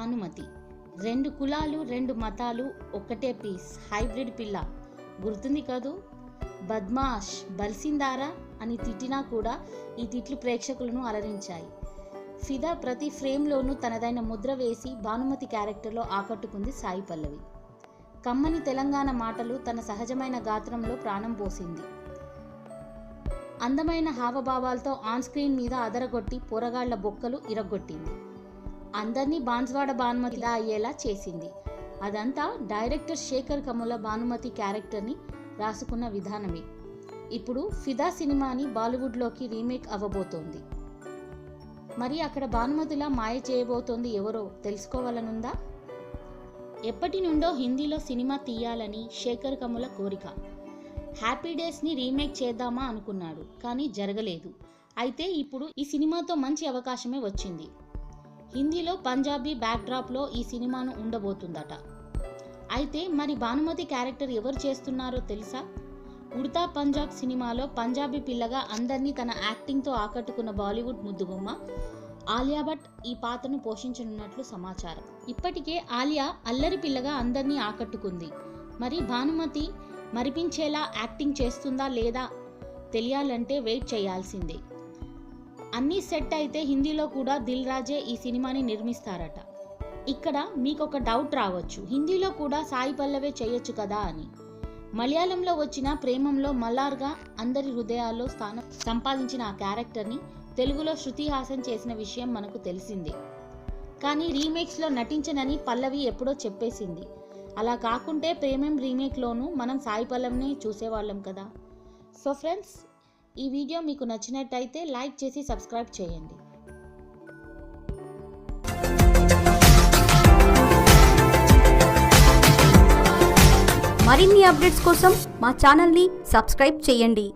భానుమతి. రెండు కులాలు రెండు మతాలు ఒక్కటే పీస్. హైబ్రిడ్ పిల్ల. గుర్తుంది కదూ? బద్మాష్ బల్సిందారా అని తిట్టినా కూడా ఈ తిట్లు ప్రేక్షకులను అలరించాయి. ఫిదా ప్రతి ఫ్రేమ్లోనూ తనదైన ముద్ర వేసి భానుమతి క్యారెక్టర్లో ఆకట్టుకుంది సాయి పల్లవి. కమ్మని తెలంగాణ మాటలు తన సహజమైన గాత్రంలో ప్రాణం పోసింది. అందమైన హావభావాలతో ఆన్ స్క్రీన్ మీద అదరగొట్టి పోరగాళ్ళ బొక్కలు ఇరగొట్టింది. అందరినీ బాన్స్వాడ భానుమతిలా అయ్యేలా చేసింది. అదంతా డైరెక్టర్ శేఖర్ కముల భానుమతి క్యారెక్టర్ని రాసుకున్న విధానమే. ఇప్పుడు ఫిదా సినిమాని బాలీవుడ్లోకి రీమేక్ అవ్వబోతోంది. మరి అక్కడ భానుమతిలా మాయ చేయబోతోంది ఎవరో తెలుసుకోవాలనుందా? ఎప్పటి నుండో హిందీలో సినిమా తీయాలని శేఖర్ కముల కోరిక. హ్యాపీ డేస్ని రీమేక్ చేద్దామా అనుకున్నాడు కానీ జరగలేదు. అయితే ఇప్పుడు ఈ సినిమాతో మంచి అవకాశమే వచ్చింది. హిందీలో పంజాబీ బ్యాక్డ్రాప్లో ఈ సినిమాను ఉండబోతుందట. అయితే మరి భానుమతి క్యారెక్టర్ ఎవరు చేస్తున్నారో తెలుసా? ఉడతా పంజాబ్ సినిమాలో పంజాబీ పిల్లగా అందరినీ తన యాక్టింగ్తో ఆకట్టుకున్న బాలీవుడ్ ముద్దుగుమ్మ ఆలియా భట్ ఈ పాత్రను పోషించనున్నట్లు సమాచారం. ఇప్పటికే ఆలియా అల్లరి పిల్లగా అందరినీ ఆకట్టుకుంది. మరి భానుమతి మరిపించేలా యాక్టింగ్ చేస్తుందా లేదా తెలియాలంటే వెయిట్ చేయాల్సిందే. అన్నీ సెట్ అయితే హిందీలో కూడా దిల్ రాజే ఈ సినిమాని నిర్మిస్తారట. ఇక్కడ మీకు ఒక డౌట్ రావచ్చు. హిందీలో కూడా సాయి పల్లవే చేయొచ్చు కదా అని. మలయాళంలో వచ్చిన ప్రేమంలో మల్లార్గా అందరి హృదయాల్లో స్థానం సంపాదించిన ఆ క్యారెక్టర్ని తెలుగులో శృతి హాసన్ చేసిన విషయం మనకు తెలిసిందే. కానీ రీమేక్స్లో నటించనని పల్లవి ఎప్పుడో చెప్పేసింది. అలా కాకుంటే ప్రేమం రీమేక్లోనూ మనం సాయి పల్లవినే చూసేవాళ్ళం కదా. సో ఫ్రెండ్స్ ఈ వీడియో మీకు నచ్చినట్టయితే లైక్ చేసి సబ్స్క్రైబ్ చేయండి. మరిన్ని అప్డేట్స్ కోసం మా ఛానల్ని సబ్స్క్రైబ్ చేయండి.